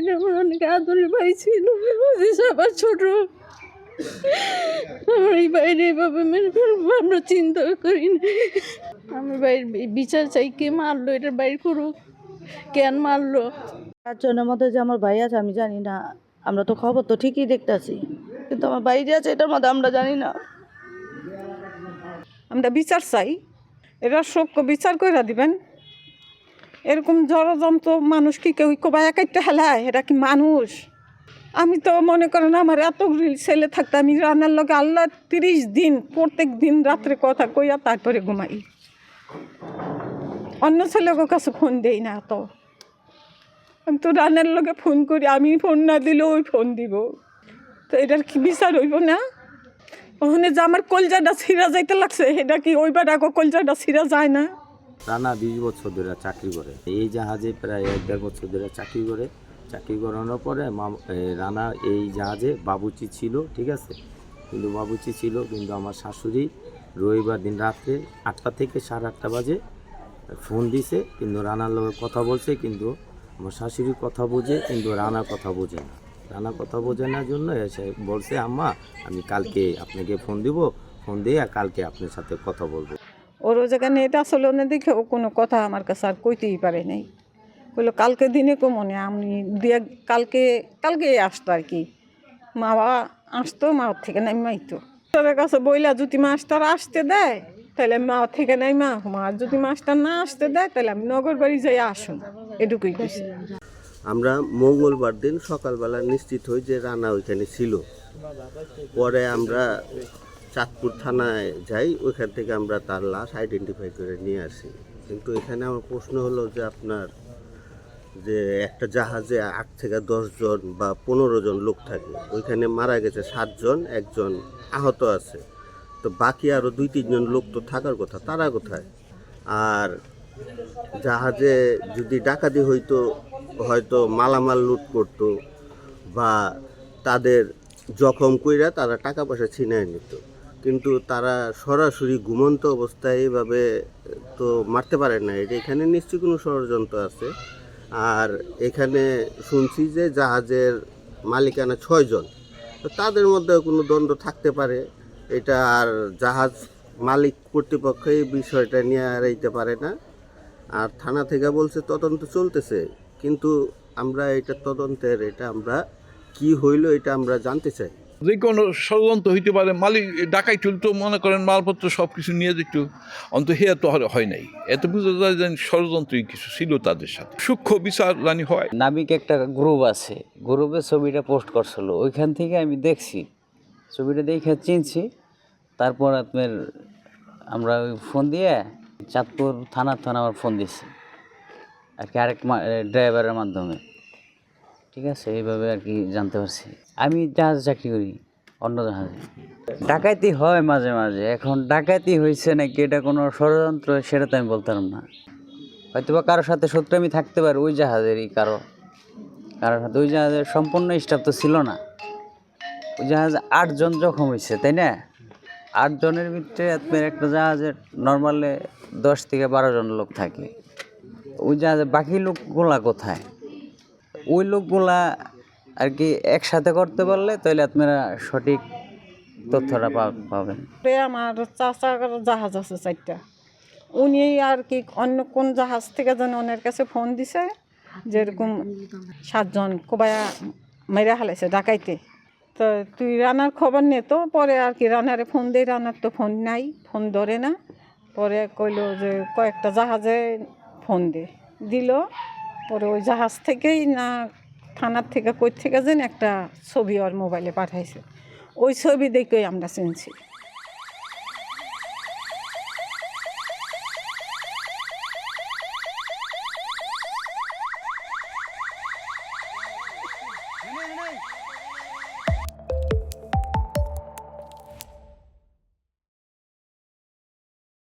এটা আমার অনেক আদরের ভাই ছিল। সবার ছোট। আমার এই বাইরে এভাবে মেরে ফেলব আমরা চিন্তা করি না। আমার বাইরের বিচার চাই কে মারলো এটা বাইর করুক। কেন মারলো? চারজনের মধ্যে যে আমার ভাই আছে আমি জানি না। আমরা তো খবর তো ঠিকই দেখতেছি। কিন্তু আমার ভাই যে আছে এটার মধ্যে আমরা জানি না। আমরা বিচার চাই। এরা সক্য বিচার করে দিবেন। এরকম জড়যন্ত্র মানুষ কি কেউ কবাই একাইতে হেলায়? এরা কি মানুষ? আমি তো মনে করেন আমার এত ছেলে থাকতে আমি রান্নার লগে আল্লাহ তিরিশ দিন, প্রত্যেক দিন রাত্রে কথা কইয়া তারপরে ঘুমাই। অন্য ছেলেকে কাছে ফোন দেই না তো। আমি তো রান্নার লগে ফোন করি, আমি ফোন না দিলে ওই ফোন দিব। তো এটার কি বিচার হইব না? ওখানে যে আমার কলজাটা ছিঁড়া যাইতে লাগছে এটা কি ওইবার আগে কলজাটা ছিঁড়া যায় না? রানা বিশ বছর ধরে চাকরি করে। এই জাহাজে প্রায় এক দেড় বছর ধরে চাকরি করে। চাকরি করানোর পরে রানা এই জাহাজে বাবুচি ছিল, ঠিক আছে? কিন্তু বাবুচি ছিল, কিন্তু আমার শাশুড়ি রবিবার দিন রাত্রে আটটা থেকে সাড়ে আটটা বাজে ফোন দিছে, কিন্তু রানার লোকের কথা বলছে, কিন্তু আমার শাশুড়ির কথা বোঝে, কিন্তু রানার কথা বোঝে না। রানা কথা বোঝে না জন্য এসে বলছে, আম্মা, আমি কালকে আপনাকে ফোন দিব। ফোন দিয়ে কালকে আপনার সাথে কথা বলব। ওর ও জায়গায় নেট আসলে না দেখে ও কোনো কথা আমার কাছে আর কইতেই পারে নাই। বলল কালকে দিনে কো মনে আমি দিয়ে কালকে কালকে আসতো আর কি। মা বাবা আসতো, মা থেকে নাই মাইতো তোর কাছে বইলা যদি মাস্টার আসতে দেয় তাহলে মা থেকে নাই মা মা যদি মাস্টার না আসতে দেয় তাহলে আমি নগর বাড়ি যাই আসুন। এটুকুই কইছি। আমরা মঙ্গলবার দিন সকালবেলা নিশ্চিত হই যে রানা ওইখানে ছিল। পরে আমরা চাঁদপুর থানায় যাই, ওইখান থেকে আমরা তার লাশ আইডেন্টিফাই করে নিয়ে আসি। কিন্তু এখানে আমার প্রশ্ন হলো যে আপনার যে একটা জাহাজে আট থেকে জন বা পনেরো জন লোক থাকে, ওইখানে মারা গেছে সাতজন একজন আহত আছে। তো বাকি আরও দুই তিনজন লোক তো থাকার কথা, তারা কোথায়? আর জাহাজে যদি ডাকাতি হইতো, হয়তো মালামাল লুট করতো বা তাদের জখম কইরা তারা টাকা পয়সা ছিনায় নিত। কিন্তু তারা সরাসরি ঘুমন্ত অবস্থায় এইভাবে তো মারতে পারে না। এটা এখানে নিশ্চয়ই কোনো ষড়যন্ত্র আছে। আর এখানে শুনছি যে জাহাজের মালিকানা ছয়জন তো তাদের মধ্যে কোনো দ্বন্দ্ব থাকতে পারে। এটা আর জাহাজ মালিক কর্তৃপক্ষ এই বিষয়টা নিয়ে এড়াইতে পারে না। আর থানা থেকে বলছে, তদন্ত চলতেছে। কিন্তু আমরা এটা তদন্তের, এটা আমরা কি হইল এটা আমরা জানতে চাই। যে কোনো ষড়যন্ত্র হইতে পারে, মালিক ডাকাই তো মনে করেন মালপত্র সব কিছু নিয়ে যেত অন্ত হেয়া তো হয় নাই। এত বুঝতে যায় যে ষড়যন্ত্রই কিছু ছিল তাদের সাথে। সূক্ষ্ম বিচার জানি হয়। নাবিক একটা গ্রুপ আছে, গ্রুপে ছবিটা পোস্ট করছিল, ওইখান থেকে আমি দেখছি, ছবিটা দেখে চিনছি, তারপর আপনার আমরা ফোন দিয়ে চাঁদপুর থানার থানা আমার ফোন দিছি আর কি আরেক ড্রাইভারের মাধ্যমে। ঠিক আছে, এইভাবে আর কি জানতে পারছি। আমি জাহাজ চাকরি করি, অন্য জাহাজে ডাকাতি হয় মাঝে মাঝে, এখন ডাকাতি হয়েছে নাকি এটা কোনো ষড়যন্ত্র, সেটা তো আমি বলতাম না। হয়তো বা কারোর সাথে আমি থাকতে পারি, ওই জাহাজেরই কারও। কারোর সাথে, ওই জাহাজের সম্পূর্ণ স্টাফ তো ছিল না। ওই জাহাজে আটজন জখম হয়েছে, তাই না? আটজনের ভিতরে আপনার একটা জাহাজের নর্মালে দশ থেকে বারো জন লোক থাকে। ওই জাহাজে বাকি লোকগুলা কোথায়? ওই লোকগুলা আর কি একসাথে করতে পারলে তাহলে আপনারা সঠিক তথ্যটা পাবেন। আমার চাচার জাহাজ আছে চারটা। উনি আর কি অন্য কোন জাহাজ থেকে যেন ওনার কাছে ফোন দিছে, যেরকম সাতজন কোবায়া মেরে হালাইছে ডাকাইতে। তো তুই রানার খবর নে তো, পরে আর কি রানারে ফোন দেই, রানার তো ফোন নাই, ফোন ধরে না। পরে কইলো যে কয়েকটা জাহাজে ফোন দে। দিল পরে ওই জাহাজ থেকেই না থানার থেকে কই থেকে যেন একটা ছবি ওর মোবাইলে পাঠাইছে। ওই ছবি দেখেই আমরা চিনছি।